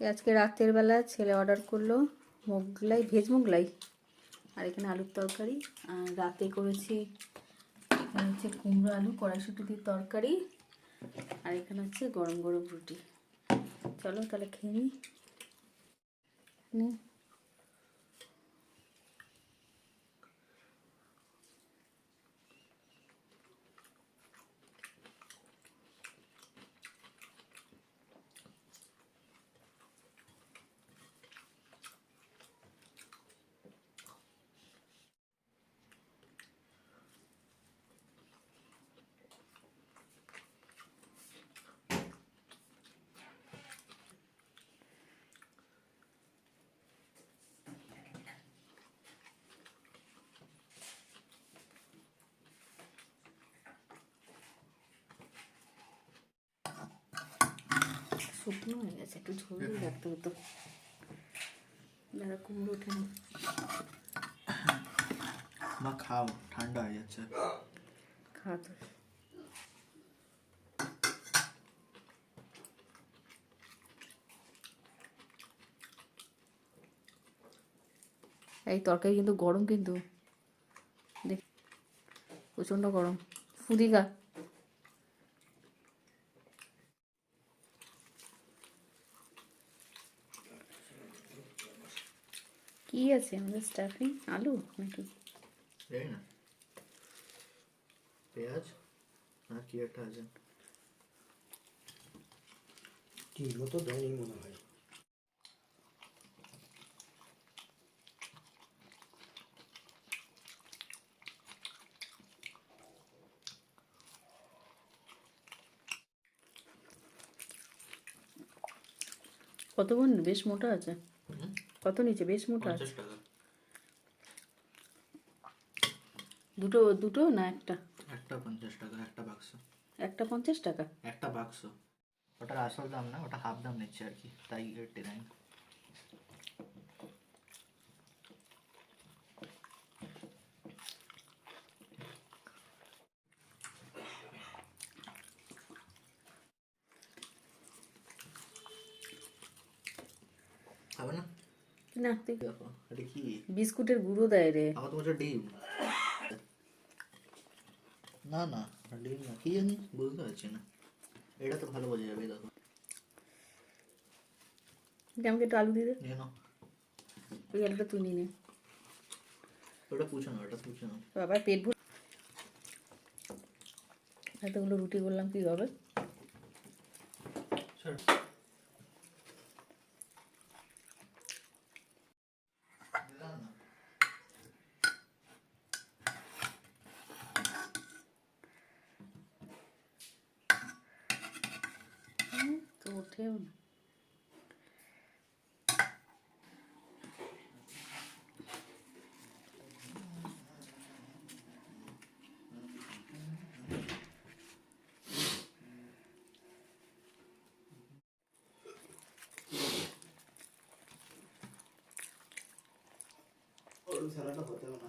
আজকে রাতের বেলা ছেলে অর্ডার করল মোগলাই ভেজ মোগলাই আর এখানে আলুর তরকারি। রাতে করেছি এখানে হচ্ছে কুমড়ো আলু, কড়াইশুটি দিয়ে তরকারি আর এখানে হচ্ছে গরম গরম রুটি। চলো তাহলে খেয়ে নিই নে। শুকনো হয়ে গেছে একটু ঝোল রাখতে হতো দাদা কুমড়ো ওঠে না। মা খাও ঠান্ডা হয়ে যাচ্ছে। খাওয়া তো। এই তরকারি কিন্তু গরম কিন্তু। দেখ প্রচণ্ড গরম। ফুদিকা। কি আছে আমাদের স্টাফিং আলু নাকি? না। পেঁয়াজ? আর কি একটা আছে? তো দেয়নি মনে হয়। কত বোন বেশ মোটা আছে? কত নিচে? বেশ মোটা আছে। দুটো দুটো না একটা? একটা পঞ্চাশ টাকা একটা বাক্স। একটা পঞ্চাশ টাকা? একটা বাক্স। ওটার আসল দাম না ওটা হাফ দাম নিচ্ছে আর কি তাই এইটটি নাইন খাবে না? না তুই দেখো এটা কি? বিস্কুটের গুঁড়ো দেয় রে। আমার তো ডিম। না না ডিম না কি জানি? বুঝতে পারছি না। এটা তো ভালো বোঝা যাবে দেখো। আমাকে একটু আলু দিয়ে দে। ওই আলুটা তুই নিয়ে নে। ওটা পুছো না ওটা পুছো না বাবা পেট ভর এতগুলো রুটি করলাম কি হবে? ছাড়। দিলাম না। তো ওঠেও না ওর খেলাটা হতেও না